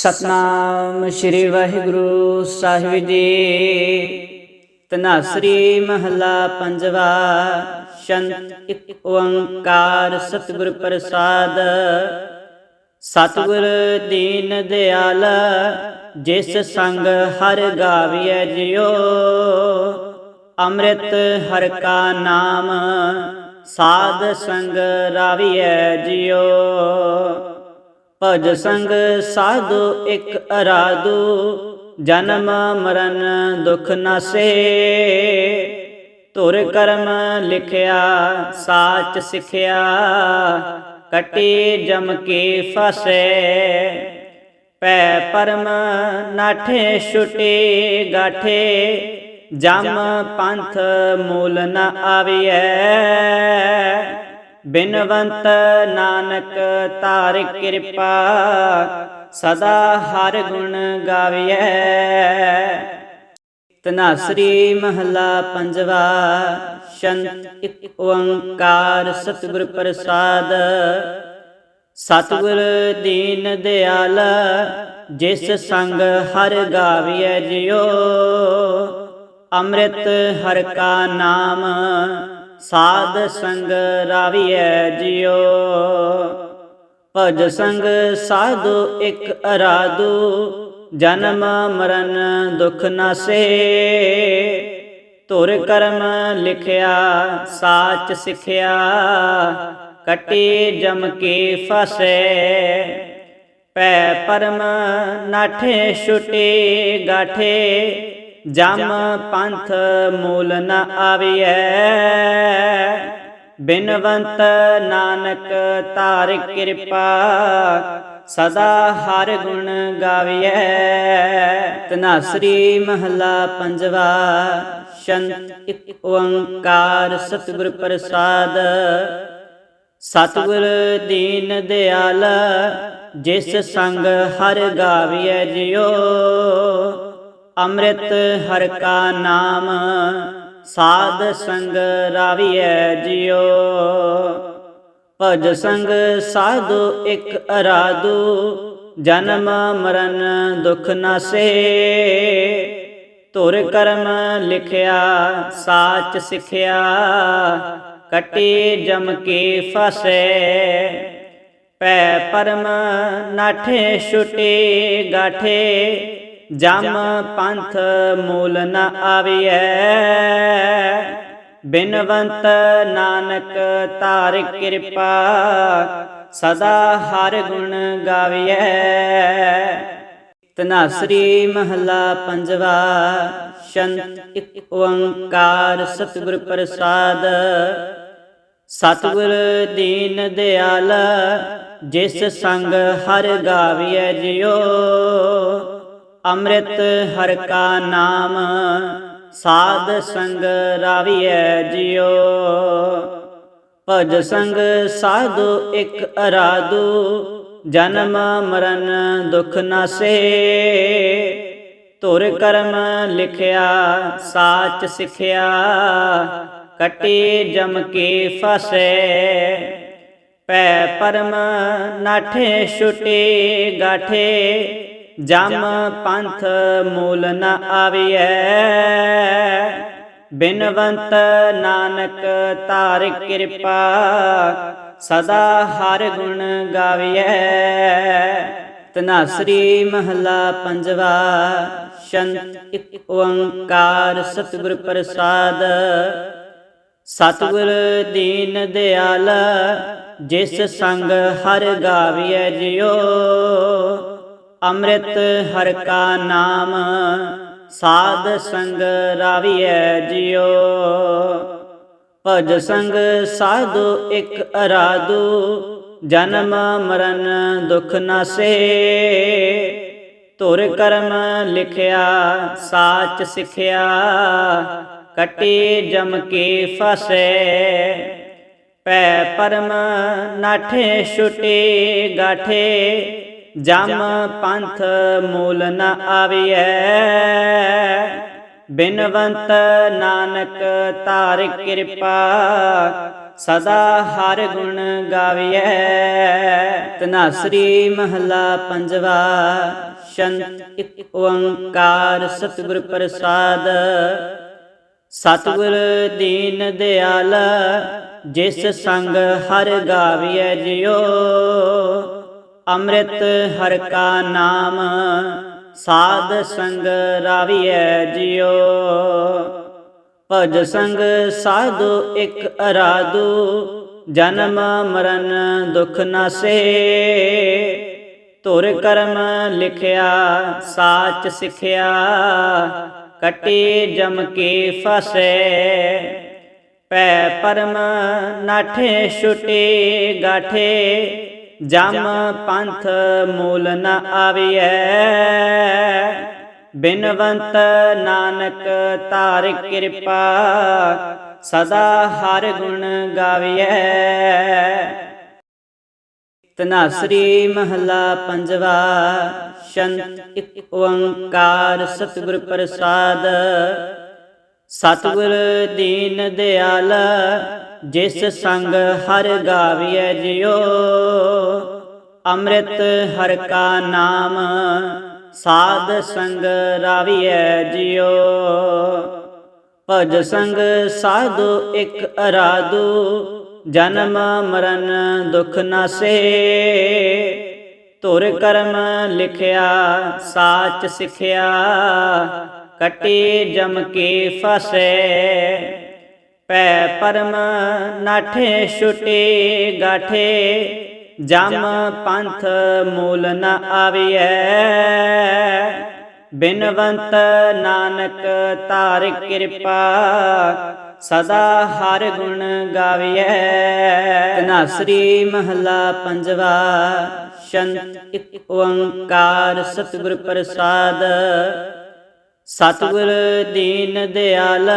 ਸਤਨਾਮ ਸ੍ਰੀ ਵਾਹਿਗੁਰੂ ਸਾਹਿਬ ਜੀ। ਤਨਾਸਰੀ ਮਹਲਾ ਪੰਜਵਾ, ਸ਼ੰਤ ਇੱਕ ਓੰਕਾਰ ਸਤਿਗੁਰ ਪ੍ਰਸਾਦ। ਸਤਿਗੁਰ ਦੀਨ ਦਿਆਲ, ਜਿਸ ਸੰਗ ਹਰ ਗਾਵੀਐ ਜਿਉ। ਅੰਮ੍ਰਿਤ ਹਰ ਕਾ ਨਾਮ, ਸਾਧ ਸੰਗ ਰਾਵੀਐ ਜਿਉ। ਭਜ ਸੰਗ ਸਾਧੂ ਇੱਕ ਅਰਾਧੂ, ਜਨਮ ਮਰਨ ਦੁਖ ਨਾਸੇ ਧੁਰ ਕਰਮ ਲਿਖਿਆ, ਸਾਚ ਸਿਖਿਆ, ਕਟੀ ਜਮ ਕੇ ਫਸੇ। ਪੈ ਪਰਮ ਨਾਠੇ ਛੁਟੇ ਗਾਠੇ, ਜਮ ਪੰਥ ਮੂਲ ਨ ਆਵੀਐ। ਬਿਨਵੰਤ ਨਾਨਕ ਤਾਰ ਕਿਰਪਾ, ਸਦਾ ਹਰ ਗੁਣ ਗਾਵੀਐ। ਤਨਾਸਰੀ ਮਹਲਾ ਪੰਜਵਾ, ਸ਼ੰਤ ਇੱਕ ਓੰਕਾਰ ਸਤਿਗੁਰ ਪ੍ਰਸਾਦ। ਸਤਿਗੁਰ ਦੀਨ ਦਿਆਲ, ਜਿਸ ਸੰਗ ਹਰ ਗਾਵੀਐ ਜਿਉ। ਅੰਮ੍ਰਿਤ ਹਰ ਕਾ ਨਾਮ ਸਾਧ ਸੰਗ ਰਾਵੀਐ ਜਿਉ। ਭਜ ਸੰਗ ਸਾਧੂ ਇਕ ਅਰਾਧੂ, ਜਨਮ ਮਰਨ ਦੁਖ ਨਾਸੇ ਧੁਰ ਕਰਮ ਲਿਖਿਆ, ਸਾਚ ਸਿਖਿਆ, ਕਟੀ ਜਮ ਕੇ ਫਸੇ। ਪੈ ਪਰਮ ਨਾਠੇ ਛੁਟੇ ਗਾਠੇ ਜਮ ਪੰਥ ਮੂਲ ਨ ਆਵੀਐ। ਬਿਨਵੰਤ ਨਾਨਕ ਤਾਰ ਕਿਰਪਾ ਸਦਾ ਹਰ ਗੁਣ ਗਾਵੀਐ। ਤਨਾਸਰੀ ਮਹਲਾ ਪੰਜਵਾ, ਸ਼ੰਤ ਇੱਕ ਓੰਕਾਰ ਸਤਿਗੁਰ ਪ੍ਰਸਾਦ। ਸਤਿਗੁਰ ਦੀਨ ਦਿਆਲ, ਜਿਸ ਸੰਗ ਹਰ ਗਾਵੀਐ ਜਿਉ। ਅੰਮ੍ਰਿਤ ਹਰ ਕਾ ਨਾਮ, ਸਾਧ ਸੰਗ ਰਾਵੀਐ ਜਿਉ। ਭਜ ਸੰਗ ਸਾਧੂ ਇਕ ਅਰਾਧੂ, ਜਨਮ ਮਰਨ ਦੁਖ ਨਾਸੇ ਧੁਰ ਕਰਮ ਲਿਖਿਆ, ਸਾਚ ਸਿਖਿਆ, ਕਟੀ ਜਮ ਕੇ ਫਸੇ। ਪੈ ਪਰਮ ਨਾਠੇ ਛੁਟੇ ਗਾਠੇ ਜਮ ਪੰਥ ਮੂਲ ਨ ਆਵੀਐ। ਬਿਨਵੰਤ ਨਾਨਕ ਤਾਰ ਕਿਰਪਾ ਸਦਾ ਹਰ ਗੁਣ ਗਾਵੀਐ। ਤਨਾਸਰੀ ਮਹਲਾ ਪੰਜਵਾ, ਸ਼ੰਤ ਇੱਕ ਓੰਕਾਰ ਸਤਿਗੁਰ ਪ੍ਰਸਾਦ। ਸਤਿਗੁਰ ਦੀਨ ਦਿਆਲ, ਜਿਸ ਸੰਗ ਹਰ ਗਾਵੀਐ ਜਿਉ। ਅੰਮ੍ਰਿਤ ਹਰ ਕਾ ਨਾਮ, ਸਾਧ ਸੰਗ ਰਾਵੀਐ ਜਿਉ। ਭਜ ਸੰਗ ਸਾਧੂ ਇਕ ਅਰਾਧੂ, ਜਨਮ ਮਰਨ ਦੁਖ ਨਾਸੇ ਧੁਰ ਕਰਮ ਲਿਖਿਆ, ਸਾਚ ਸਿਖਿਆ, ਕਟੀ ਜਮ ਕੇ ਫਸੇ। ਪੈ ਪਰਮ ਨਾਠੇ ਛੁਟੇ ਗਾਠੇ ਜਮ ਪੰਥ ਮੂਲ ਨ ਆਵੀਐ। ਬਿਨਵੰਤ ਨਾਨਕ ਤਾਰ ਕਿਰਪਾ ਸਦਾ ਹਰ ਗੁਣ ਗਾਵੀਐ। ਤਨਾਸਰੀ ਮਹਲਾ ਪੰਜਵਾ, ਸ਼ੰਤ ਇੱਕ ਓੰਕਾਰ ਸਤਿਗੁਰ ਪ੍ਰਸਾਦ। ਸਤਿਗੁਰ ਦੀਨ ਦਿਆਲ, ਜਿਸ ਸੰਗ ਹਰ ਗਾਵੀਐ ਜਿਉ। ਅੰਮ੍ਰਿਤ ਹਰ ਕਾ ਨਾਮ, ਸਾਧ ਸੰਗ ਰਾਵੀਐ ਜਿਉ। ਭਜ ਸੰਗ ਸਾਧੂ ਇਕ ਅਰਾਧੂ, ਜਨਮ ਮਰਨ ਦੁਖ ਨਾਸੇ ਧੁਰ ਕਰਮ ਲਿਖਿਆ, ਸਾਚ ਸਿਖਿਆ, ਕਟੀ ਜਮ ਕੇ ਫਸੇ। ਪੈ ਪਰਮ ਨਾਠੇ ਛੁਟੇ ਗਾਠੇ ਜਮ ਪੰਥ ਮੂਲ ਨ ਆਵੀਐ। ਬਿਨਵੰਤ ਨਾਨਕ ਤਾਰ ਕਿਰਪਾ, ਸਦਾ ਹਰ ਗੁਣ ਗਾਵੀਐ। ਤਨਾਸਰੀ ਮਹਲਾ ਪੰਜਵਾ, ਸ਼ੰਤ ਇੱਕ ਓੰਕਾਰ ਸਤਿਗੁਰ ਪ੍ਰਸਾਦ। ਸਤਿਗੁਰ ਦੀਨ ਦਿਆਲ, ਜਿਸ ਸੰਗ ਹਰ ਗਾਵੀਐ ਜਿਉ। ਅੰਮ੍ਰਿਤ ਹਰ ਕਾ ਨਾਮ, ਸਾਧ ਸੰਗ ਰਾਵੀਐ ਜਿਉ। ਭਜ ਸੰਗ ਸਾਧੂ ਇਕ ਅਰਾਧੂ, ਜਨਮ ਮਰਨ ਦੁਖ ਨਾਸੇ ਧੁਰ ਕਰਮ ਲਿਖਿਆ, ਸਾਚ ਸਿਖਿਆ, ਕਟੀ ਜਮ ਕੇ ਫਸੇ। ਪੈ ਪਰਮ ਨਾਠੇ ਛੁਟੇ ਗਾਠੇ ਜਮ ਪੰਥ ਮੂਲ ਨ ਆਵੀਐ। ਬਿਨਵੰਤ ਨਾਨਕ ਤਾਰ ਕਿਰਪਾ ਸਦਾ ਹਰ ਗੁਣ ਗਾਵੀਐ। ਤਨਾਸਰੀ ਮਹਲਾ ਪੰਜਵਾ, ਸ਼ੰਤ ਇੱਕ ਓੰਕਾਰ ਸਤਿਗੁਰ ਪ੍ਰਸਾਦ। ਸਤਿਗੁਰ ਦੀਨ ਦਿਆਲ ਜਿਸ ਸੰਗ ਹਰ ਗਾਵੀਐ ਜਿਉ, ਅੰਮ੍ਰਿਤ ਹਰ ਕਾ ਨਾਮ, ਸਾਧ ਸੰਗ ਰਾਵੀਐ ਜਿਉ। ਭਜ ਸੰਗ ਸਾਧੂ ਇਕ ਅਰਾਧੂ, ਜਨਮ ਮਰਨ ਦੁਖ ਨਾਸੇ ਧੁਰ ਕਰਮ ਲਿਖਿਆ, ਸਾਚ ਸਿਖਿਆ, ਕਟੀ ਜਮ ਕੇ ਫਸੇ। ਪੈ ਪਰਮ ਨਾਠੇ ਛੁਟੇ ਗਾਠੇ, ਜਮ ਪੰਥ ਮੂਲ ਨ ਆਵੀਐ। ਬਿਨਵੰਤ ਨਾਨਕ ਤਾਰ ਕਿਰਪਾ, ਸਦਾ ਹਰ ਗੁਣ ਗਾਵੀਐ। ਤਨਾਸਰੀ ਮਹਲਾ ਪੰਜਵਾ, ਸ਼ੰਤ ਇੱਕ ਓੰਕਾਰ ਸਤਿਗੁਰ ਪ੍ਰਸਾਦ ਸਤਿਗੁਰ ਦੀਨ ਦਿਆਲ,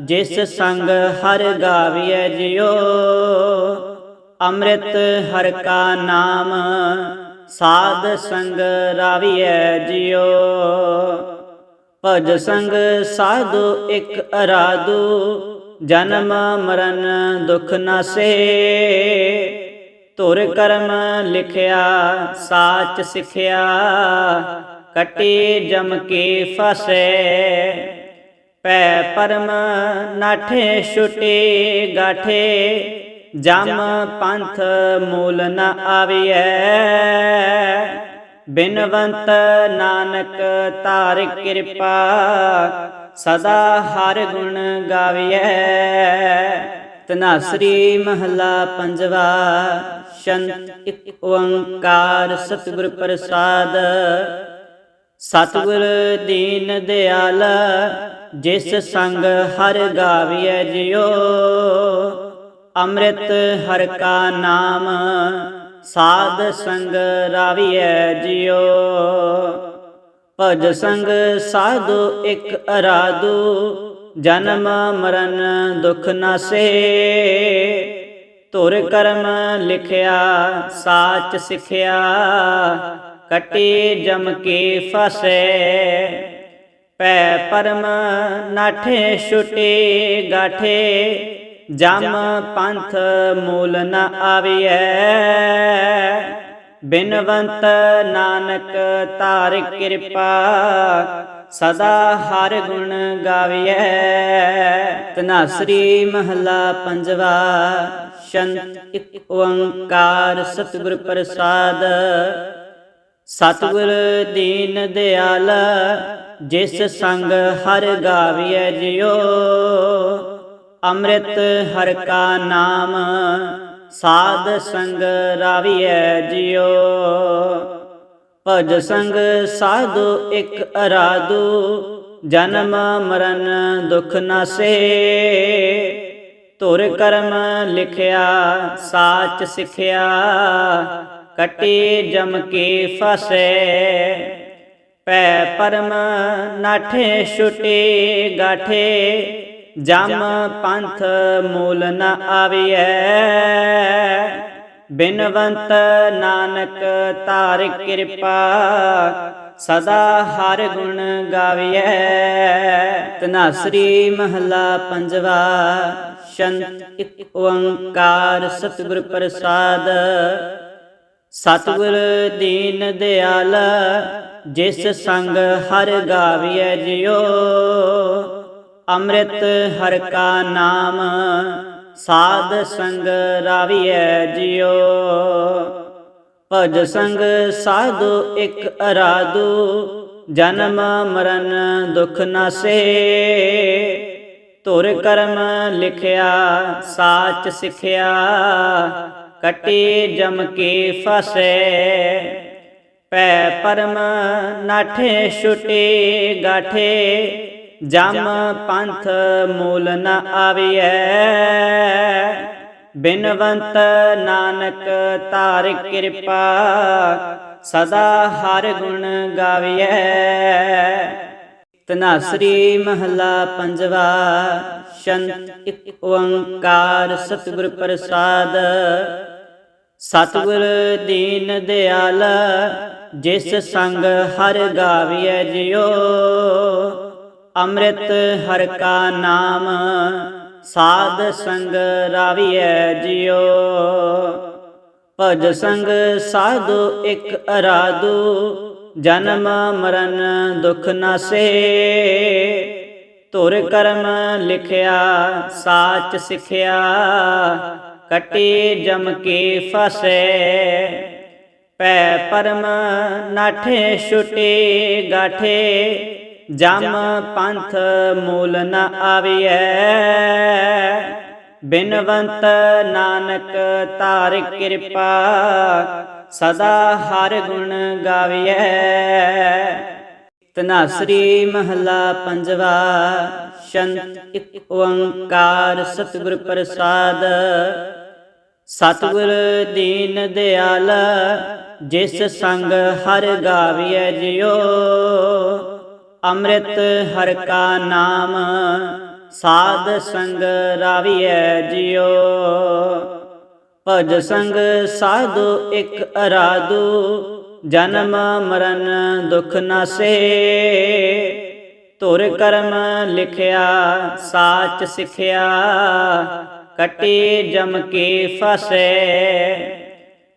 ਜਿਸ ਸੰਗ ਹਰ ਗਾਵੀਐ ਜਿਉ। ਅੰਮ੍ਰਿਤ ਹਰ ਕਾ ਨਾਮ, ਸਾਧ ਸੰਗ ਰਾਵੀਐ ਜਿਉ। ਭਜ ਸੰਗ ਸਾਧੂ ਇਕ ਅਰਾਧੂ, ਜਨਮ ਮਰਨ ਦੁਖ ਨਾਸੇ ਤੁਰ ਕਰਮ ਲਿਖਿਆ, ਸਾਚ ਸਿਖਿਆ ਕਟੀ ਜਮ ਕੇ ਫਸੇ। ਪੈ ਪਰਮ ਨਾਠੇ ਛੁਟੇ ਗਾਠੇ। ਜਮ ਪੰਥ ਮੂਲ ਨ ਆਵੀਐ। ਬਿਨਵੰਤ ਨਾਨਕ ਤਾਰ ਕਿਰਪਾ ਸਦਾ ਹਰ ਗੁਣ ਗਾਵੀਐ। ਤਨਾਸਰੀ ਮਹਲਾ ਪੰਜਵਾ, ਸ਼ੰਤ ਇੱਕ ਓੰਕਾਰ ਸਤਿਗੁਰ ਪ੍ਰਸਾਦ। ਸਤਿਗੁਰ ਦੀਨ ਦਿਆਲ, ਜਿਸ ਸੰਗ ਹਰ ਗਾਵੀਐ ਜਿਉ। ਅੰਮ੍ਰਿਤ ਹਰ ਕਾ ਨਾਮ, ਸਾਧ ਸੰਗ ਰਾਵੀਐ ਜਿਉ। ਭਜ ਸੰਗ ਸਾਧੂ ਇਕ ਅਰਾਧੂ, ਜਨਮ ਮਰਨ ਦੁਖ ਨਾਸੇ ਤੁਰ ਕਰਮ ਲਿਖਿਆ, ਸਾਚ ਸਿਖਿਆ ਕਟੀ ਜਮ ਕੇ ਫਸੇ। ਪੈ ਪਰਮ ਨਾਠੇ ਛੁਟੇ ਗਾਠੇ। ਜਮ ਪੰਥ ਮੂਲ ਨ ਆਵੀਐ। ਬਿਨਵੰਤ ਨਾਨਕ ਤਾਰ ਕਿਰਪਾ, ਸਦਾ ਹਰ ਗੁਣ ਗਾਵੀਐ। ਤਨਾਸਰੀ ਮਹਲਾ ਪੰਜਵਾ, ਸ਼ੰਤ ਇੱਕ ਓੰਕਾਰ ਸਤਿਗੁਰ ਪ੍ਰਸਾਦ। ਸਤਿਗੁਰ ਦੀਨ ਦਿਆਲ, ਜਿਸ ਸੰਗ ਹਰ ਗਾਵੀਐ ਜਿਉ। ਅੰਮ੍ਰਿਤ ਹਰ ਕਾ ਨਾਮ, ਸਾਧ ਸੰਗ ਰਾਵੀਐ ਜਿਉ। ਭਜ ਸੰਗ ਸਾਧੂ ਇੱਕ ਅਰਾਧੂ, ਜਨਮ ਮਰਨ ਦੁਖ ਨਾਸੇ ਧੁਰ ਕਰਮ ਲਿਖਿਆ, ਸਾਚ ਸਿਖਿਆ ਕਟੀ ਜਮ ਕੇ ਫਸੇ। ਪੈ ਪਰਮ ਨਾਠੇ ਛੁਟੇ ਗਾਠੇ। ਜਮ ਪੰਥ ਮੂਲ ਨ ਆਵੀਐ। ਬਿਨਵੰਤ ਨਾਨਕ ਤਾਰ ਕਿਰਪਾ, ਸਦਾ ਹਰ ਗੁਣ ਗਾਵੀਐ। ਤਨਾਸਰੀ ਮਹਲਾ ਪੰਜਵਾ, ਸ਼ੰਤ ਇੱਕ ਓੰਕਾਰ ਸਤਿਗੁਰ ਪ੍ਰਸਾਦ। ਸਤਿਗੁਰ ਦੀਨ ਦਿਆਲ, ਜਿਸ ਸੰਗ ਹਰ ਗਾਵੀਐ ਜਿਉ। ਅੰਮ੍ਰਿਤ ਹਰ ਕਾ ਨਾਮ, ਸਾਧ ਸੰਗ ਰਾਵੀਐ ਜਿਉ। ਭਜ ਸੰਗ ਸਾਧੂ ਇੱਕ ਅਰਾਧੂ, ਜਨਮ ਮਰਨ ਦੁਖ ਨਾਸੇ ਧੁਰ ਕਰਮ ਲਿਖਿਆ, ਸਾਚ ਸਿਖਿਆ ਕਟੀ ਜਮ ਕੇ ਫਸੇ। ਪੈ ਪਰਮ ਨਾਠੇ ਛੁਟੇ ਗਾਠੇ। ਜਮ ਪੰਥ ਮੂਲ ਨ ਆਵੀਐ। ਬਿਨਵੰਤ ਨਾਨਕ ਤਾਰ ਕਿਰਪਾ ਸਦਾ ਹਰ ਗੁਣ ਗਾਵੀਐ। ਤਨਾਸਰੀ ਮਹਲਾ ਪੰਜਵਾ ਸ਼ੰਤ ਇੱਕ ਓੰਕਾਰ ਸਤਿਗੁਰ ਪ੍ਰਸਾਦ। ਸਤਿਗੁਰ ਦੀਨ ਦਿਆਲ, ਜਿਸ ਸੰਗ ਹਰ ਗਾਵੀਐ ਜਿਉ। ਅੰਮ੍ਰਿਤ ਹਰ ਕਾ ਨਾਮ, ਸਾਧ ਸੰਗ ਰਾਵੀਐ ਜਿਉ। ਭਜ ਸੰਗ ਸਾਧੂ ਇੱਕ ਅਰਾਧੂ, ਜਨਮ ਮਰਨ ਦੁਖ ਨਾਸੇ ਧੁਰ ਕਰਮ ਲਿਖਿਆ, ਸਾਚ ਸਿਖਿਆ, ਕਟੀ ਜਮ ਕੇ ਫਸੇ। ਪੈ ਪਰਮ ਨਾਠੇ ਛੁਟੇ ਗਾਠੇ, ਜਮ ਪੰਥ ਮੂਲ ਨ ਆਵੀਐ। ਬਿਨਵੰਤ ਨਾਨਕ ਤਾਰ ਕਿਰਪਾ, ਸਦਾ ਹਰ ਗੁਣ ਗਾਵੀਐ। ਤਨਾਸਰੀ ਮਹਲਾ ਪੰਜਵਾ, ਸ਼ੰਤ ਇੱਕ ਓੰਕਾਰ ਸਤਿਗੁਰ ਪ੍ਰਸਾਦ। ਸਤਿਗੁਰ ਦੀਨ ਦਿਆਲ, ਜਿਸ ਸੰਗ ਹਰ ਗਾਵੀਐ ਜਿਉ। ਅੰਮ੍ਰਿਤ ਹਰ ਕਾ ਨਾਮ, ਸਾਧ ਸੰਗ ਰਾਵੀਐ ਜਿਉ। ਭਜ ਸੰਗ ਸਾਧੂ ਇੱਕ ਅਰਾਧੂ ਜਨਮ ਮਰਨ ਦੁਖ ਨਾਸੇ ਧੁਰ ਕਰਮ ਲਿਖਿਆ, ਸਾਚ ਸਿਖਿਆ, ਕਟੀ ਜਮ ਕੇ ਫਸੇ।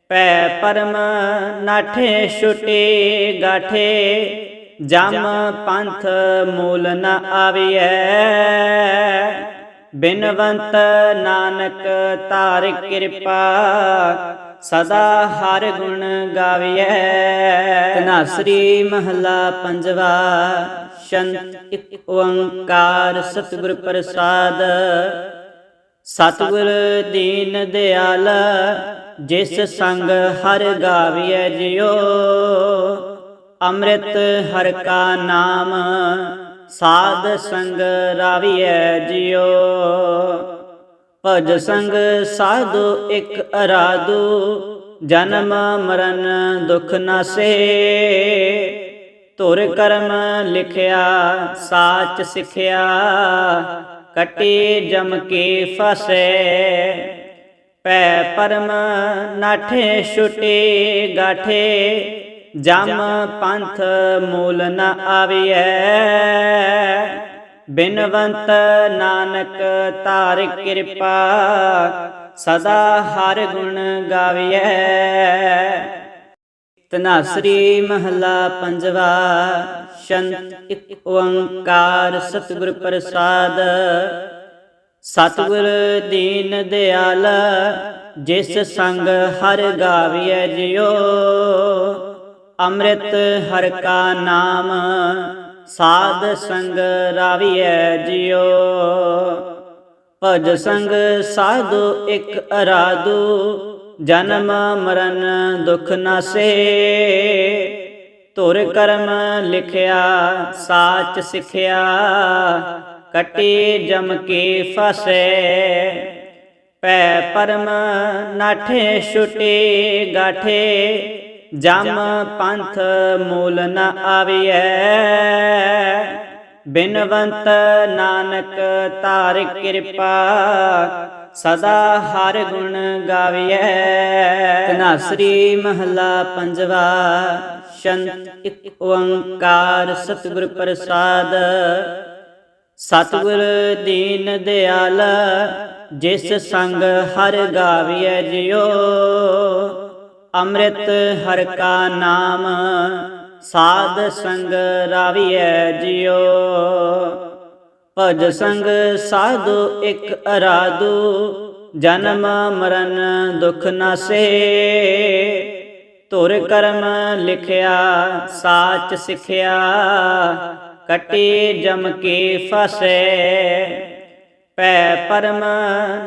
ਪੈ ਪਰਮ ਨਾਠੇ ਛੁਟੇ ਗਾਠੇ, ਜਮ ਪੰਥ ਮੂਲ ਨ ਆਵੀਐ। ਬਿਨਵੰਤ ਨਾਨਕ ਤਾਰ ਕਿਰਪਾ ਸਦਾ ਹਰ ਗੁਣ ਗਾਵੀਐ। ਤਨਾਸਰੀ ਮਹਲਾ ਪੰਜਵਾ, ਸ਼ੰਤ ਇੱਕ ਓੰਕਾਰ ਸਤਿਗੁਰ ਪ੍ਰਸਾਦ। ਸਤਿਗੁਰ ਦੀਨ ਦਿਆਲ, ਜਿਸ ਸੰਗ ਹਰ ਗਾਵੀਐ ਜਿਉ। ਅੰਮ੍ਰਿਤ ਹਰ ਕਾ ਨਾਮ, ਸਾਧ ਸੰਗ ਰਾਵੀਐ ਜਿਉ। ਭਜ ਸੰਗ ਸਾਧੂ ਇੱਕ ਅਰਾਧੂ, ਜਨਮ ਮਰਨ ਦੁਖ ਨਾਸੇ ਧੁਰ ਕਰਮ ਲਿਖਿਆ, ਸਾਚ ਸਿਖਿਆ, ਕਟੀ ਜਮ ਕੇ ਫਸੇ। ਪੈ ਪਰਮ ਨਾਠੇ ਛੁਟੇ ਗਾਠੇ, ਜਮ ਪੰਥ ਮੂਲ ਨ ਆਵੀਐ। ਬਿਨਵੰਤ ਨਾਨਕ ਤਾਰ ਕਿਰਪਾ, ਸਦਾ ਹਰ ਗੁਣ ਗਾਵੀਐ। ਤਨਾਸਰੀ ਮਹਲਾ ਪੰਜਵਾ, ਸ਼ੰਤ ਇੱਕ ਓੰਕਾਰ ਸਤਿਗੁਰ ਪ੍ਰਸਾਦ। ਸਤਿਗੁਰ ਦੀਨ ਦਿਆਲ, ਜਿਸ ਸੰਗ ਹਰ ਗਾਵੀਐ ਜਿਉ। ਅੰਮ੍ਰਿਤ ਹਰ ਕਾ ਨਾਮ ਸਾਧ ਸੰਗ ਰਾਵੀਐ ਜਿਉ। ਭਜ ਸੰਗ ਸਾਧੂ ਇੱਕ ਅਰਾਧੂ, ਜਨਮ ਮਰਨ ਦੁਖ ਨਾਸੇ ਧੁਰ ਕਰਮ ਲਿਖਿਆ, ਸਾਚ ਸਿਖਿਆ, ਕਟੀ ਜਮ ਕੇ ਫਸੇ। ਪੈ ਪਰਮ ਨਾਠੇ ਛੁਟੇ ਗਾਠੇ ਜਮ ਪੰਥ ਮੂਲ ਨ ਆਵੀਐ। ਬਿਨਵੰਤ ਨਾਨਕ ਤਾਰ ਕਿਰਪਾ, ਸਦਾ ਹਰ ਗੁਣ ਗਾਵੀਐ। ਤਨਾਸਰੀ ਮਹਲਾ ਪੰਜਵਾ, ਸ਼ੰਤ ਇੱਕ ਓੰਕਾਰ ਸਤਿਗੁਰ ਪ੍ਰਸਾਦ। ਸਤਿਗੁਰ ਦੀਨ ਦਿਆਲ, ਜਿਸ ਸੰਗ ਹਰ ਗਾਵੀਐ ਜਿਉ। ਅੰਮ੍ਰਿਤ ਹਰ ਕਾ ਨਾਮ, ਸਾਧ ਸੰਗ ਰਾਵੀਐ ਜਿਉ। ਭਜ ਸੰਗ ਸਾਧੂ ਇਕ ਅਰਾਧੂ, ਜਨਮ ਮਰਨ ਦੁਖ ਨਾਸੇ ਧੁਰ ਕਰਮ ਲਿਖਿਆ, ਸਾਚ ਸਿਖਿਆ, ਕਟੀ ਜਮ ਕੇ ਫਸੇ। ਪੈ ਪਰਮ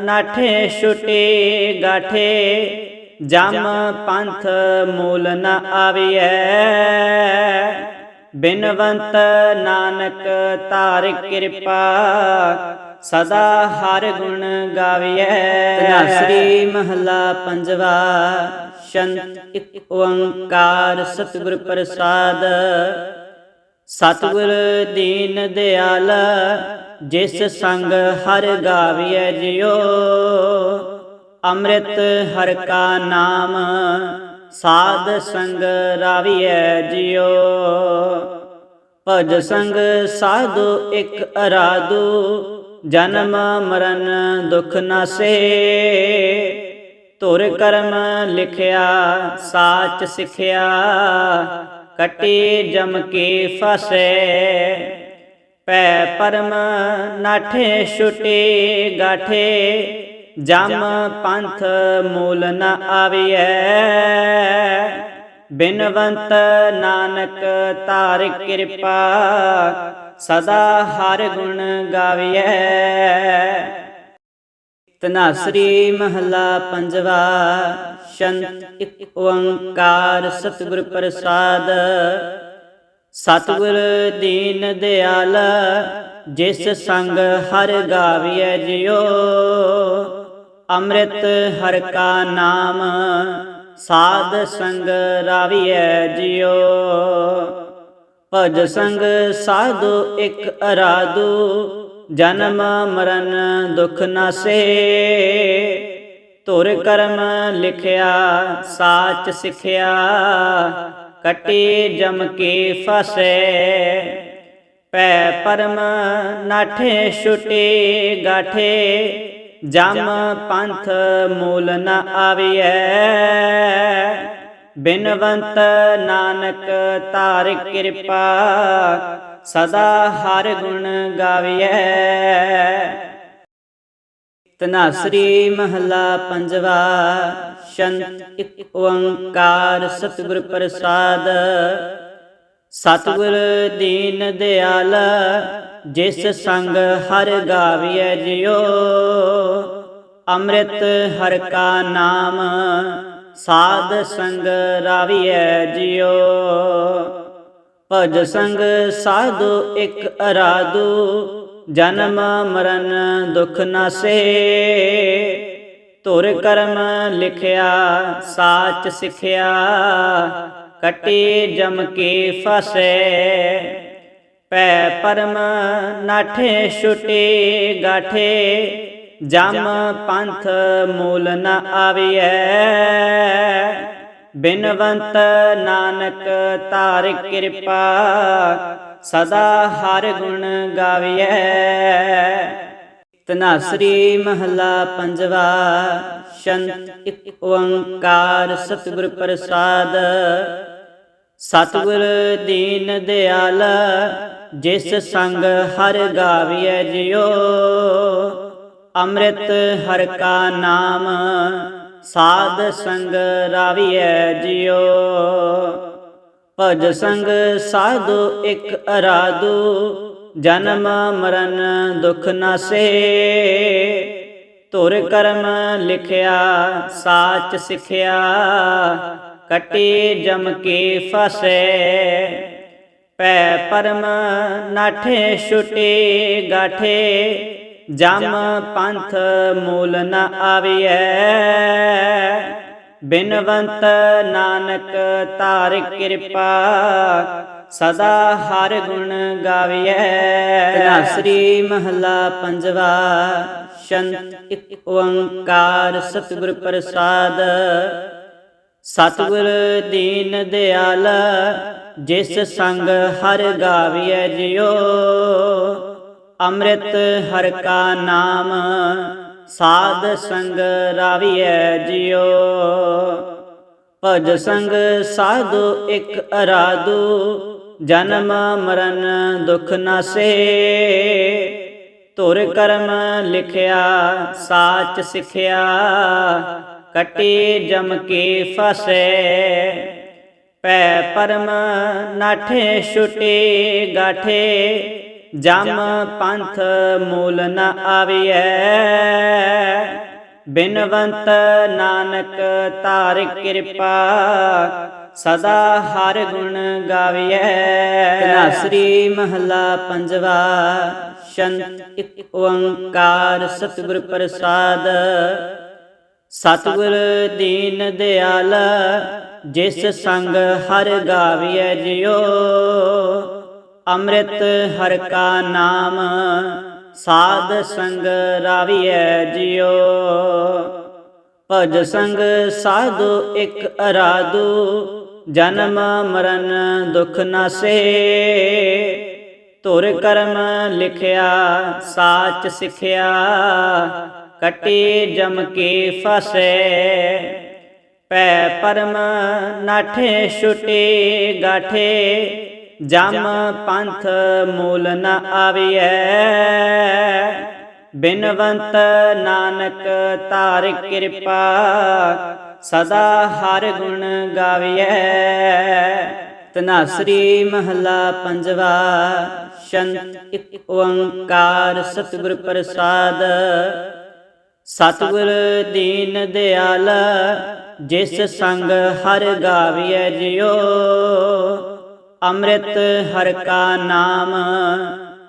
ਨਾਠੇ ਛੁਟੇ ਗਾਠੇ ਜਮ ਪੰਥ ਮੂਲ ਨ ਆਵੀਐ। ਬਿਨਵੰਤ ਨਾਨਕ ਤਾਰ ਕਿਰਪਾ ਸਦਾ ਹਰ ਗੁਣ ਗਾਵੀਐ। ਤਨਾਸਰੀ ਮਹਲਾ ਪੰਜਵਾ ਸ਼ੰਤ ਇਕ ਓੰਕਾਰ ਸਤਿਗੁਰ ਪ੍ਰਸਾਦ। ਸਤਿਗੁਰ ਦੀਨ ਦਿਆਲ ਜਿਸ ਸੰਗ ਹਰ ਗਾਵੀਐ ਜਿਉ। ਅੰਮ੍ਰਿਤ ਹਰ ਕਾ ਨਾਮ, ਸਾਧ ਸੰਗ ਰਾਵੀਐ ਜਿਉ। ਭਜ ਸੰਗ ਸਾਧੂ ਇਕ ਅਰਾਧੂ, ਜਨਮ ਮਰਨ ਦੁਖ ਨਾਸੇ ਧੁਰ ਕਰਮ ਲਿਖਿਆ, ਸਾਚ ਸਿਖਿਆ, ਕਟੀ ਜਮ ਕੇ ਫਸੇ। ਪੈ ਪਰਮ ਨਾਠੇ ਛੁਟੇ ਗਾਠੇ ਜਮ ਪੰਥ ਮੂਲ ਨ ਆਵੀਐ। ਬਿਨਵੰਤ ਨਾਨਕ ਤਾਰ ਕਿਰਪਾ ਸਦਾ ਹਰ ਗੁਣ ਗਾਵੀਐ। ਤਨਾਸਰੀ ਮਹਲਾ ਪੰਜਵਾ, ਸ਼ੰਤ ਇਕ ਓੰਕਾਰ ਸਤਿਗੁਰ ਪ੍ਰਸਾਦ। ਸਤਿਗੁਰ ਦੀਨ ਦਿਆਲ, ਜਿਸ ਸੰਗ ਹਰ ਗਾਵੀਐ ਜਿਉ। ਅੰਮ੍ਰਿਤ ਹਰ ਕਾ ਨਾਮ, ਸਾਧ ਸੰਗ ਰਾਵੀਐ ਜਿਉ। ਭਜ ਸੰਗ ਸਾਧੂ ਇਕ ਅਰਾਧੂ, ਜਨਮ ਮਰਨ ਦੁਖ ਨਾਸੇ ਧੁਰ ਕਰਮ ਲਿਖਿਆ, ਸਾਚ ਸਿਖਿਆ, ਕਟੀ ਜਮ ਕੇ ਫਸੇ। ਪੈ ਪਰਮ ਨਾਠੇ ਛੁਟੇ ਗਾਠੇ ਜਮ ਪੰਥ ਮੂਲ ਨ ਆਵੀਐ, ਬਿਨਵੰਤ ਨਾਨਕ ਤਾਰ ਕਿਰਪਾ, ਸਦਾ ਹਰ ਗੁਣ ਗਾਵੀਐ। ਤਨਾਸਰੀ ਮਹਲਾ ਪੰਜਵਾ, ਸ਼ੰਤ ਇਕ ਓੰਕਾਰ ਸਤਿਗੁਰ ਪ੍ਰਸਾਦ, ਸਤਿਗੁਰ ਦੀਨ ਦਿਆਲ ਜਿਸ ਸੰਗ ਹਰ ਗਾਵੀਐ ਜਿਉ, ਅੰਮ੍ਰਿਤ ਹਰ ਕਾ ਨਾਮ, ਸਾਧ ਸੰਗ ਰਾਵੀਐ ਜਿਉ। ਭਜ ਸੰਗ ਸਾਧੂ ਇਕ ਅਰਾਧੂ, ਜਨਮ ਮਰਨ ਦੁਖ ਨਾਸੇ ਧੁਰ ਕਰਮ ਲਿਖਿਆ, ਸਾਚ ਸਿਖਿਆ, ਕਟੀ ਜਮ ਕੇ ਫਸੇ। ਪੈ ਪਰਮ ਨਾਠੇ ਛੁਟੇ ਗਾਠੇ, ਜਮ ਪੰਥ ਮੂਲ ਨ ਆਵੀਐ। ਬਿਨਵੰਤ ਨਾਨਕ ਤਾਰ ਕਿਰਪਾ, ਸਦਾ ਹਰ ਗੁਣ ਗਾਵੀਐ। ਤਨਾਸਰੀ ਮਹਲਾ ਪੰਜਵਾ, ਸ਼ੰਤ ਇਕ ਓੰਕਾਰ ਸਤਿਗੁਰ ਪ੍ਰਸਾਦ। ਸਤਿਗੁਰ ਦੀਨ ਦਿਆਲ, ਜਿਸ ਸੰਗ ਹਰ ਗਾਵੀਐ ਜਿਉ। ਅੰਮ੍ਰਿਤ ਹਰ ਕਾ ਨਾਮ, ਸਾਧ ਸੰਗ ਰਾਵੀਐ ਜਿਉ। ਭਜ ਸੰਗ ਸਾਧੂ ਇਕ ਅਰਾਧੂ, ਜਨਮ ਮਰਨ ਦੁਖ ਨਾਸੇ ਧੁਰ ਕਰਮ ਲਿਖਿਆ, ਸਾਚ ਸਿਖਿਆ ਕਟੀ ਜਮ ਕੇ ਫਸੇ। ਪੈ ਪਰਮ ਨਾਠੇ ਛੁਟੇ ਗਾਠੇ। ਜਮ ਪੰਥ ਮੂਲ ਨ ਆਵੀਐ। ਬਿਨਵੰਤ ਨਾਨਕ ਤਾਰ ਕਿਰਪਾ ਸਦਾ ਹਰ ਗੁਣ ਗਾਵੀਐ। ਤਨਾਸਰੀ ਮਹਲਾ ਪੰਜਵਾ ਸ਼ੰਤ ਇਕ ਓੰਕਾਰ ਸਤਿਗੁਰ ਪ੍ਰਸਾਦ। ਸਤਿਗੁਰ ਦੀਨ ਦਿਆਲ, ਜਿਸ ਸੰਗ ਹਰ ਗਾਵੀਐ ਜਿਉ। ਅੰਮ੍ਰਿਤ ਹਰ ਕਾ ਨਾਮ, ਸਾਧ ਸੰਗ ਰਾਵੀਐ ਜਿਉ। ਭਜ ਸੰਗ ਸਾਧੂ ਇੱਕ ਅਰਾਧੂ, ਜਨਮ ਮਰਨ ਦੁਖ ਨਾਸੇ ਧੁਰ ਕਰਮ ਲਿਖਿਆ, ਸਾਚ ਸਿਖਿਆ ਕਟੀ ਜਮ ਕੇ ਫਸੇ। ਪੈ ਪਰਮ ਨਾਠੇ ਛੁਟੇ ਗਾਠੇ। ਜਮ ਪੰਥ ਮੂਲ ਨ ਆਵੀਐ। ਬਿਨਵੰਤ ਨਾਨਕ ਤਾਰ ਕਿਰਪਾ, ਸਦਾ ਹਰ ਗੁਣ ਗਾਵੀਐ। ਤਨਾਸਰੀ ਮਹਲਾ ਪੰਜਵਾ, ਸ਼ੰਤ ਇਕ ਓੰਕਾਰ ਸਤਿਗੁਰ ਪ੍ਰਸਾਦ। ਸਤਿਗੁਰ ਦੀਨ ਦਿਆਲ, ਜਿਸ ਸੰਗ ਹਰ ਗਾਵੀਐ ਜਿਉ। ਅੰਮ੍ਰਿਤ ਹਰ ਕਾ ਨਾਮ, ਸਾਧ ਸੰਗ ਰਾਵੀਐ ਜਿਉ। ਭਜ ਸੰਗ ਸਾਧੂ ਇਕ ਅਰਾਧੂ, ਜਨਮ ਮਰਨ ਦੁਖ ਨਾਸੇ ਤੁਰ ਕਰਮ ਲਿਖਿਆ, ਸਾਚ ਸਿਖਿਆ ਕਟੀ ਜਮ ਕੇ ਫਸੇ। ਪੈ ਪਰਮ ਨਾਠੇ ਛੁਟੇ ਗਾਠੇ, ਜਮ ਪੰਥ ਮੂਲ ਨ ਆਵੀਐ। ਬਿਨਵੰਤ ਨਾਨਕ ਤਾਰ ਕਿਰਪਾ, ਸਦਾ ਹਰ ਗੁਣ ਗਾਵੀਐ। ਤਨਾਸਰੀ ਮਹਲਾ ਪੰਜਵਾ, ਸ਼ੰਤ ਇਕ ਓੰਕਾਰ ਸਤਿਗੁਰ ਪ੍ਰਸਾਦ। ਸਤਿਗੁਰ ਦੀਨ ਦਿਆਲ, ਜਿਸ ਸੰਗ ਹਰ ਗਾਵੀਐ ਜਿਉ। ਅੰਮ੍ਰਿਤ ਹਰ ਕਾ ਨਾਮ,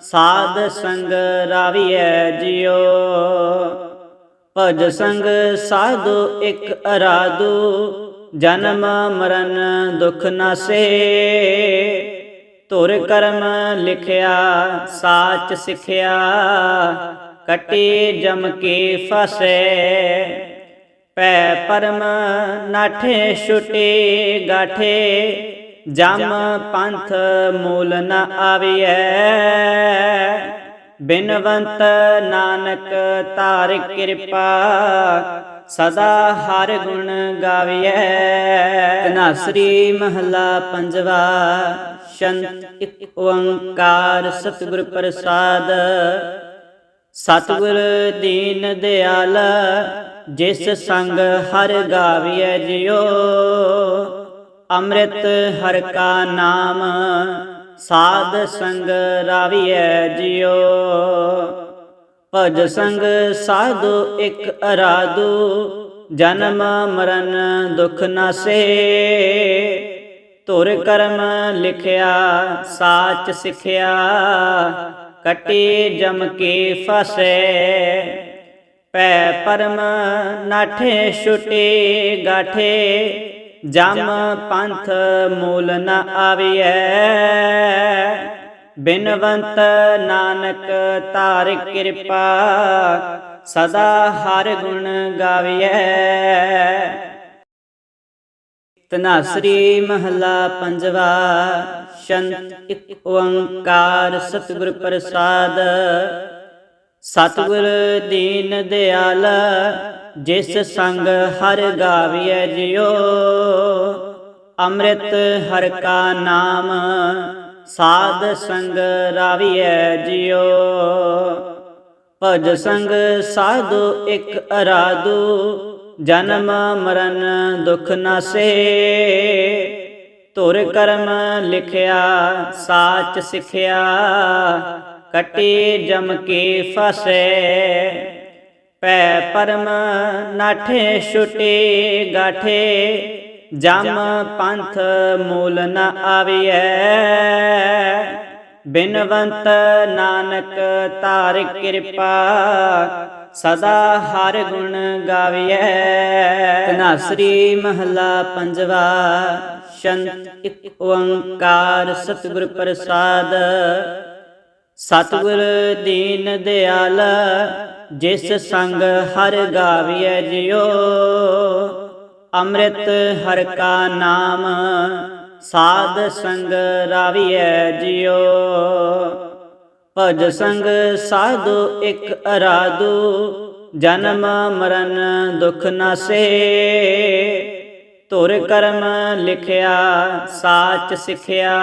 ਸਾਧ ਸੰਗ ਰਾਵੀਐ ਜਿਉ। ਭਜ ਸੰਗ ਸਾਧੂ ਇਕ ਅਰਾਧੂ, ਜਨਮ ਮਰਨ ਦੁਖ ਨਾਸੇ ਧੁਰ ਕਰਮ ਲਿਖਿਆ, ਸਾਚ ਸਿਖਿਆ ਕਟੀ ਜਮ ਕੇ ਫਸੇ। ਪੈ ਪਰਮ ਨਾਠੇ ਛੁਟੇ ਗਾਠੇ। ਜਮ ਪੰਥ ਮੂਲ ਨ ਆਵੀਐ। ਬਿਨਵੰਤ ਨਾਨਕ ਤਾਰ ਕਿਰਪਾ, ਸਦਾ ਹਰ ਗੁਣ ਗਾਵੀਐ। ਤਨਾਸਰੀ ਮਹਲਾ ਪੰਜਵਾ, ਸ਼ੰਤ ਇਕ ਓੰਕਾਰ ਸਤਿਗੁਰ ਪ੍ਰਸਾਦ। ਸਤਿਗੁਰ ਦੀਨ ਦਿਆਲ, ਜਿਸ ਸੰਗ ਹਰ ਗਾਵੀਐ ਜਿਉ। ਅੰਮ੍ਰਿਤ ਹਰ ਕਾ ਨਾਮ, ਸਾਧ ਸੰਗ ਰਾਵੀਐ ਜਿਉ। ਭਜ ਸੰਗ ਸਾਧੂ ਇਕ ਅਰਾਧੂ, ਜਨਮ ਮਰਨ ਦੁਖ ਨਾਸੇ ਧੁਰ ਕਰਮ ਲਿਖਿਆ, ਸਾਚ ਸਿਖਿਆ ਕਟੀ ਜਮ ਕੇ ਫਸੇ। ਪੈ ਪਰਮ ਨਾਠੇ ਛੁਟੇ ਗਾਠੇ। ਜਮ ਪੰਥ ਮੂਲ ਨ ਆਵੀਐ। ਬਿਨਵੰਤ ਨਾਨਕ ਤਾਰ ਕਿਰਪਾ ਸਦਾ ਹਰ ਗੁਣ ਗਾਵੀਐ। ਤਨਾਸਰੀ ਮਹਲਾ ਪੰਜਵਾ। ਸ਼ੰਤ ਇਕ ਓੰਕਾਰ ਸਤਿਗੁਰ ਪ੍ਰਸਾਦ। ਸਤਿਗੁਰ ਦੀਨ ਦਿਆਲ, ਜਿਸ ਸੰਗ ਹਰ ਗਾਵੀਐ ਜਿਉ। ਅੰਮ੍ਰਿਤ ਹਰ ਕਾ ਨਾਮ, ਸਾਧ ਸੰਗ ਰਾਵੀਐ ਜਿਉ। ਭਜ ਸੰਗ ਸਾਧੂ ਇਕ ਅਰਾਧੂ, ਜਨਮ ਮਰਨ ਦੁਖ ਨਾਸੇ ਧੁਰ ਕਰਮ ਲਿਖਿਆ, ਸਾਚ ਸਿਖਿਆ, ਕਟੀ ਜਮ ਕੇ ਫਸੇ। ਪੈ ਪਰਮ ਨਾਠੇ ਛੁਟੇ ਗਾਠੇ, ਜਮ ਪੰਥ ਮੂਲ ਨ ਆਵੀਐ। ਬਿਨਵੰਤ ਨਾਨਕ ਤਾਰ ਕਿਰਪਾ, ਸਦਾ ਹਰ ਗੁਣ ਗਾਵੀਐ। ਤਨਾਸਰੀ ਮਹਲਾ ਪੰਜਵਾ। ਸ਼ੰਤ ਇਕ ਓੰਕਾਰ ਸਤਿਗੁਰ ਪ੍ਰਸਾਦ। ਸਤਿਗੁਰ ਦੀਨ ਦਿਆਲ, ਜਿਸ ਸੰਗ ਹਰ ਗਾਵੀਐ ਜਿਉ। ਅੰਮ੍ਰਿਤ ਹਰ ਕਾ ਨਾਮ, ਸਾਧ ਸੰਗ ਰਾਵੀਐ ਜਿਉ। ਭਜ ਸੰਗ ਸਾਧੂ ਇਕ ਅਰਾਧੂ, ਜਨਮ ਮਰਨ ਦੁਖ ਨਾਸੇ ਧੁਰ ਕਰਮ ਲਿਖਿਆ ਸਾਚ ਸਿਖਿਆ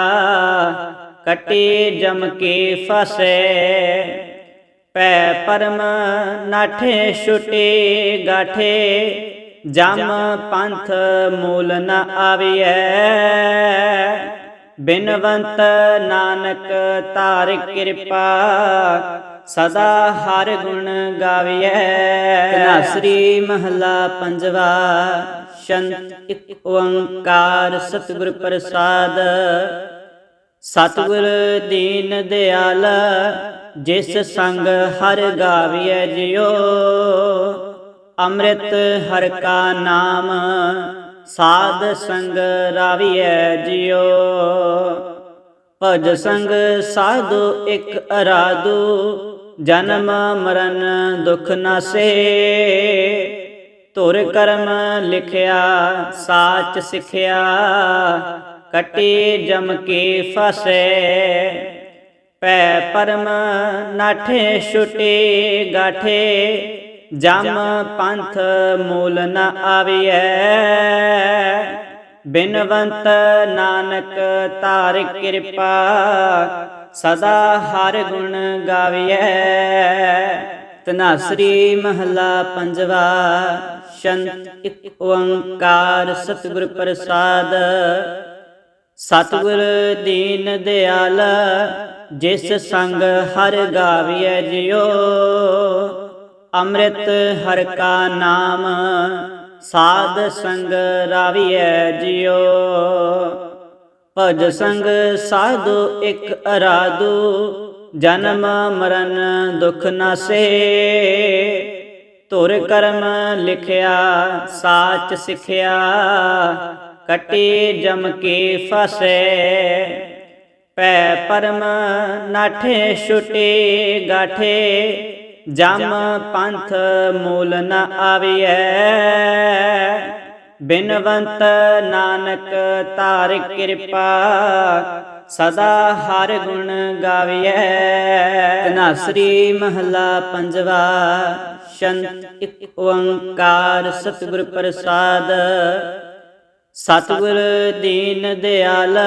ਕਟੀ ਜਮ ਕੇ ਫਸੇ। ਪੈ ਪਰਮ ਨਾਠੇ ਛੁਟੇ ਗਾਠੇ ਜਮ ਪੰਥ ਮੂਲ ਨ ਆਵੀਐ। ਬਿਨਵੰਤ ਨਾਨਕ ਤਾਰ ਕਿਰਪਾ ਸਦਾ ਹਰ ਗੁਣ ਗਾਵੀਐ। ਤਨਾਸਰੀ ਮਹਲਾ ਪੰਜਵਾ। ਸ਼ੰਤ ਇਕ ਓੰਕਾਰ ਸਤਿਗੁਰ ਪ੍ਰਸਾਦ। ਸਤਿਗੁਰ ਦੀਨ ਦਿਆਲ, ਜਿਸ ਸੰਗ ਹਰ ਗਾਵੀਐ ਜਿਉ। ਅੰਮ੍ਰਿਤ ਹਰ ਕਾ ਨਾਮ, ਸਾਧ ਸੰਗ ਰਾਵੀਐ ਜਿਉ। ਭਜ ਸੰਗ ਸਾਧੂ ਇੱਕ ਅਰਾਧੂ, ਜਨਮ ਮਰਨ ਦੁਖ ਨਾਸੇ ਧੁਰ ਕਰਮ ਲਿਖਿਆ, ਸਾਚ ਸਿਖਿਆ, ਕਟੀ ਜਮ ਕੇ ਫਸੇ। ਪੈ ਪਰਮ ਨਾਠੇ ਛੁਟੇ ਗਾਠੇ, ਜਮ ਪੰਥ ਮੂਲ ਨ ਆਵੀਐ। ਬਿਨਵੰਤ ਨਾਨਕ ਤਾਰ ਕਿਰਪਾ, ਸਦਾ ਹਰ ਗੁਣ ਗਾਵੀਐ। ਤਨਾਸਰੀ ਮਹਲਾ ਪੰਜਵਾ। ਸ਼ੰਤ ਇਕ ਓੰਕਾਰ ਸਤਿਗੁਰ ਪ੍ਰਸਾਦ। ਸਤਿਗੁਰ ਦੀਨ ਦਿਆਲ, ਜਿਸ ਸੰਗ ਹਰ ਗਾਵੀਐ ਜਿਉ। ਅੰਮ੍ਰਿਤ ਹਰ ਕਾ ਨਾਮ, ਸਾਧ ਸੰਗ ਰਾਵੀਐ ਜਿਉ। ਭਜ ਸੰਗ ਸਾਧੂ ਇਕ ਅਰਾਧੂ, ਜਨਮ ਮਰਨ ਦੁਖ ਨਾਸੇ ਧੁਰ ਕਰਮ ਲਿਖਿਆ, ਸਾਚ ਸਿਖਿਆ, ਕਟੀ ਜਮ ਕੇ ਫਸੇ। ਪੈ ਪਰਮ ਨਾਠੇ ਛੁਟੇ ਗਾਠੇ, ਜਮ ਪੰਥ ਮੂਲ ਨ ਆਵੀਐ। ਬਿਨਵੰਤ ਨਾਨਕ ਤਾਰ ਕਿਰਪਾ, ਸਦਾ ਹਰ ਗੁਣ ਗਾਵੀਐ। ਤਨਾਸਰੀ ਮਹਲਾ ਪੰਜਵਾ ਚੰਤ ਇਕ ਓੰਕਾਰ ਸਤਿਗੁਰ ਪ੍ਰਸਾਦ। ਸਤਿਗੁਰ ਦੀਨ ਦਿਆਲ,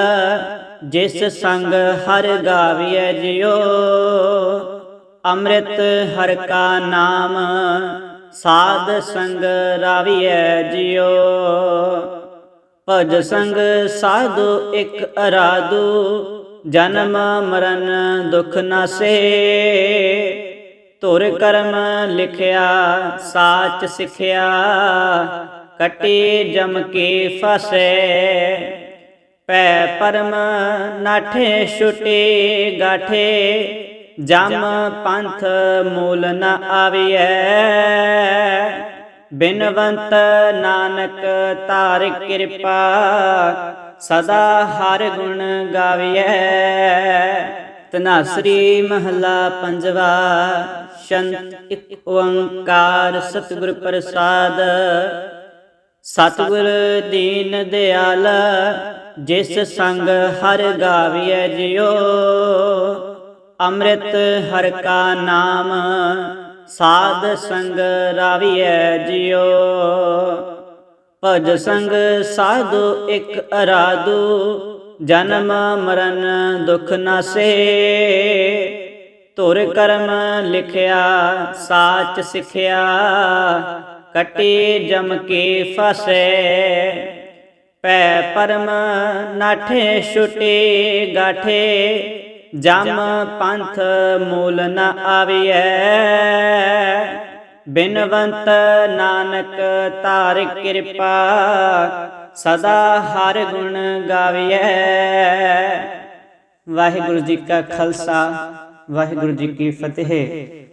ਜਿਸ ਸੰਗ ਹਰ ਗਾਵੀਐ ਜਿਉ। ਅੰਮ੍ਰਿਤ ਹਰ ਕਾ ਨਾਮ, ਸਾਧ ਸੰਗ ਰਾਵੀਐ ਜਿਉ। ਭਜ ਸੰਗ ਸਾਧੂ ਇਕ ਅਰਾਧੂ, ਜਨਮ ਮਰਨ ਦੁਖ ਨਾਸੇ ਧੁਰ ਕਰਮ ਲਿਖਿਆ, ਸਾਚ ਸਿਖਿਆ, ਕਟੀ ਜਮ ਕੇ ਫਸੇ। ਪੈ ਪਰਮ ਨਾਠੇ ਛੁਟੇ ਗਾਠੇ, ਜਮ ਪੰਥ ਮੂਲ ਨ ਆਵੀਐ। ਬਿਨਵੰਤ ਨਾਨਕ ਤਾਰ ਕਿਰਪਾ, ਸਦਾ ਹਰ ਗੁਣ ਗਾਵੀਐ। ਤਨਾਸਰੀ ਮਹਲਾ ਪੰਜਵਾ। ਸ਼ੰਤ ਇਕ ਓੰਕਾਰ ਸਤਿਗੁਰ ਪ੍ਰਸਾਦ। ਸਤਿਗੁਰ ਦੀਨ ਦਿਆਲ, ਜਿਸ ਸੰਗ ਹਰ ਗਾਵੀਐ ਜਿਉ। ਅੰਮ੍ਰਿਤ ਹਰ ਕਾ ਨਾਮ, ਸਾਧ ਸੰਗ ਰਾਵੀਐ ਜਿਉ। ਭਜ ਸੰਗ ਸਾਧੂ ਇੱਕ ਅਰਾਧੂ, ਜਨਮ ਮਰਨ ਦੁਖ ਨਾਸੇ ਧੁਰ ਕਰਮ ਲਿਖਿਆ, ਸਾਚ ਸਿਖਿਆ, ਕਟੀ ਜਮ ਕੇ ਫਸੇ। ਪੈ ਪਰਮ ਨਾਠੇ ਛੁਟੇ ਗਾਠੇ, ਜਮ ਪੰਥ ਮੂਲ ਨ ਆਵੀਐ। ਬਿਨਵੰਤ ਨਾਨਕ ਤਾਰ ਕਿਰਪਾ, ਸਦਾ ਹਰ ਗੁਣ ਗਾਵੀਐ। ਵਾਹਿਗੁਰੂ ਜੀ ਕਾ ਖਾਲਸਾ। ਵਾਹਿਗੁਰੂ ਜੀ ਕੀ ਫਤਿਹ।